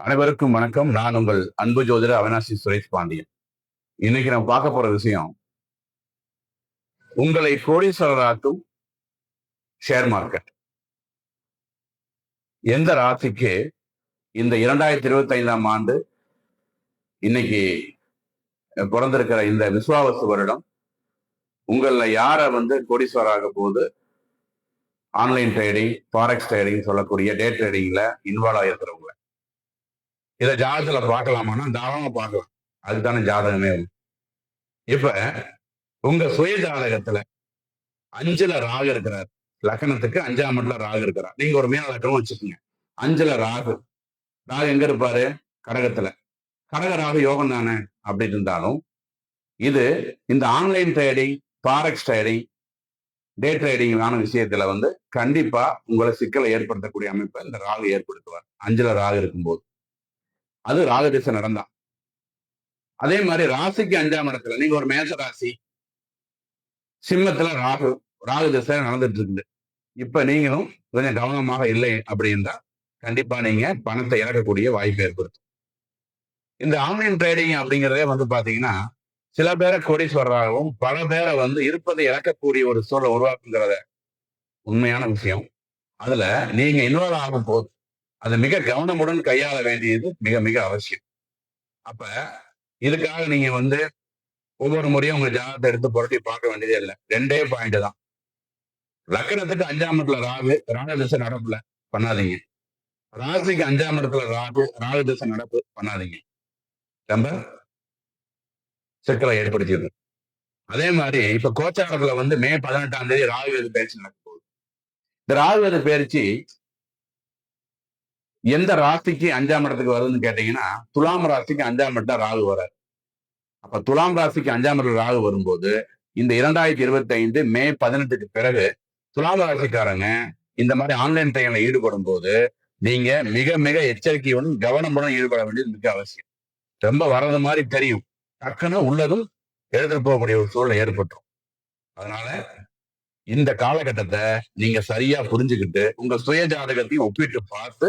அனைவருக்கும் வணக்கம். நான் உங்கள் அன்பு ஜோதிடர் அவினாசி சுரேஷ் பாண்டியன். இன்னைக்கு நம்ம பார்க்க போற விஷயம் உங்களை கோடீஸ்வரராக்கும் ஷேர் மார்க்கெட் எந்த ராசிக்கு இந்த இரண்டாயிரத்தி இருபத்தி ஐந்தாம் ஆண்டு இன்னைக்கு பிறந்திருக்கிற இந்த விஸ்வாவசு வருடம் உங்களில் யாரை வந்து கோடீஸ்வராக போகுது ஆன்லைன் ட்ரேடிங் ஃபாரெக்ஸ் ட்ரேடிங் சொல்லக்கூடிய டே ட்ரேடிங்ல இன்வால்வ் ஆகிருக்கிறவங்க இதை ஜாதகத்துல பார்க்கலாமான்னா தாராளமா பார்க்கலாம். அதுதானே ஜாதகமே இப்ப உங்க சுய ஜாதகத்துல அஞ்சுல ராகு இருக்கிறார். லக்கணத்துக்கு அஞ்சாம் இடத்துல ராகு இருக்கிறார். நீங்க ஒரு மீன லக்கணம் வச்சுக்கோங்க. அஞ்சுல ராகு. ராகு எங்க இருப்பாரு? கடகத்துல. கடக ராகு யோகம் தானே அப்படி இருந்தாலும் இது இந்த online trading forex trading day ட்ரேடிங்கான விஷயத்துல வந்து கண்டிப்பா உங்களை சிக்கலை ஏற்படுத்தக்கூடிய அமைப்பை இந்த ராகு ஏற்படுத்துவார். அஞ்சுல ராகு இருக்கும்போது. அது ராகதிசை நடந்தான். அதே மாதிரி ராசிக்கு அஞ்சாம் இடத்துல நீங்க ஒரு மேச ராசி சிம்மத்துல ராகு ராகு திசை நடந்துட்டு இருக்குது இப்ப நீங்களும் கொஞ்சம் கவனமாக இல்லை அப்படின்றா கண்டிப்பா நீங்க பணத்தை இழக்கக்கூடிய வாய்ப்பு ஏற்படுத்தும். இந்த ஆன்லைன் ட்ரேடிங் அப்படிங்கிறதே வந்து பாத்தீங்கன்னா சில பேரை கோடீஸ்வரராகவும் பல பேரை வந்து இருப்பதை இழக்கக்கூடிய ஒரு சூழலை உருவாக்குங்கிறத உண்மையான விஷயம். அதுல நீங்க இன்வால்வ் ஆகும் போது அதை மிக கவனமுடன் கையாள வேண்டியது மிக மிக அவசியம். அப்ப இதுக்காக நீங்க வந்து ஒவ்வொரு முறையும் உங்க ஜாதகத்தை எடுத்து புரட்டி பார்க்க வேண்டியதே இல்லை. ரெண்டே பாயிண்ட் தான். லக்கணத்துக்கு அஞ்சாம் இடத்துல ராகு ராக திசை நடப்புல பண்ணாதீங்க. ராசிக்கு அஞ்சாம் இடத்துல ராகு ராகு திசை நடப்பு பண்ணாதீங்க. ரொம்ப சிக்கலை ஏற்படுத்திடுது அதே மாதிரி இப்ப கோச்சாரத்துல வந்து மே பதினெட்டாம் தேதி ராகுவேது பயிற்சி நடக்கும் போகுது. இந்த ராகுவேது பயிற்சி எந்த ராசிக்கு அஞ்சாம் இடத்துக்கு வருதுன்னு கேட்டீங்கன்னா துலாம் ராசிக்கு அஞ்சாம் இடத்துல ராகு வராது அப்ப துலாம் ராசிக்கு அஞ்சாம் இடத்துல ராகு வரும்போது இந்த இரண்டாயிரத்தி இருபத்தி ஐந்து மே பதினெட்டுக்கு பிறகு துலாம் ராசிக்காரங்க இந்த மாதிரி ஆன்லைன் ட்ரைனில் ஈடுபடும் போது நீங்க மிக மிக எச்சரிக்கையுடன் கவனமுடன் ஈடுபட வேண்டியது மிக அவசியம். ரொம்ப வர்றது மாதிரி தெரியும். டக்குன்னு உள்ளதும் எடுத்துட்டு போகக்கூடிய ஒரு சூழல் ஏற்பட்டும் அதனால இந்த காலகட்டத்தை நீங்க சரியா புரிஞ்சுக்கிட்டு உங்க சுய ஜாதகத்தையும் ஒப்பிட்டு பார்த்து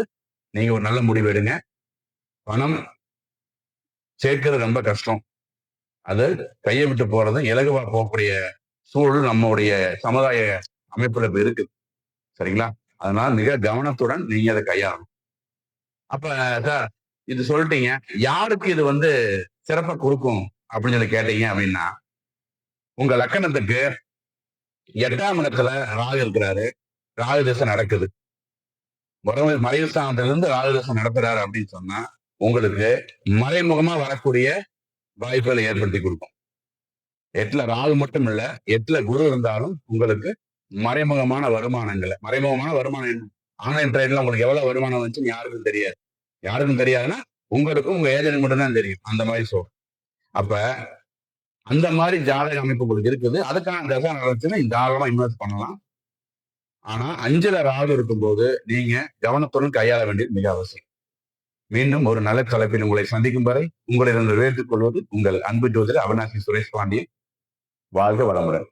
நீங்க ஒரு நல்ல முடிவு எடுங்க. பணம் சேர்க்கிறது ரொம்ப கஷ்டம். அது கையை விட்டு போறது இலகுவா போகக்கூடிய சூழல் நம்மளுடைய சமுதாய அமைப்புல இப்ப இருக்குது சரிங்களா? அதனால மிக கவனத்துடன் நீங்க அதை கையாளணும். அப்ப சார் இது சொல்லிட்டீங்க. யாருக்கு இது வந்து சிறப்பை கொடுக்கும் அப்படின்னு சொல்லி கேட்டீங்க அப்படின்னா உங்க லக்கணத்துக்கு எட்டாம் இடத்துல ராகு இருக்கிறாரு. ராகு திசை நடக்குது. மறைவு மறைவு ஸ்தானத்திலிருந்து ராகுதசம் நடத்துறாரு அப்படின்னு சொன்னா உங்களுக்கு மறைமுகமா வரக்கூடிய வாய்ப்புகளை ஏற்படுத்தி கொடுக்கும். எட்டுல ராகு மட்டும் இல்ல எட்டுல குரு இருந்தாலும் உங்களுக்கு மறைமுகமான வருமானங்களை மறைமுகமான வருமானம் என்ன? ஆன்லைன் ட்ரேட்ல உங்களுக்கு எவ்வளவு வருமானம் வந்துச்சுன்னு யாருக்கும் தெரியாது. யாருக்கும் தெரியாதுன்னா உங்களுக்கும் உங்க ஏஜென்ட் மட்டும் தான் தெரியும். அந்த மாதிரி சொல்றோம் அப்ப அந்த மாதிரி ஜாதக அமைப்பு உங்களுக்கு இருக்குது. அதுக்கான தசை நடந்துச்சுன்னா தாராளமா இன்வெஸ்ட் பண்ணலாம். ஆனா அஞ்சுல ராகு இருக்கும்போது நீங்க கவனத்துடன் கையாள வேண்டியது மிக அவசியம். மீண்டும் ஒரு நல்ல தலைப்பில் உங்களை சந்திக்கும் வரை உங்களிடம் வேர்த்துக் கொள்வது உங்கள் அன்பு ஜோதிடர் அவினாசி சுரேஷ் பாண்டியன். வாழ்க வளமுடன்.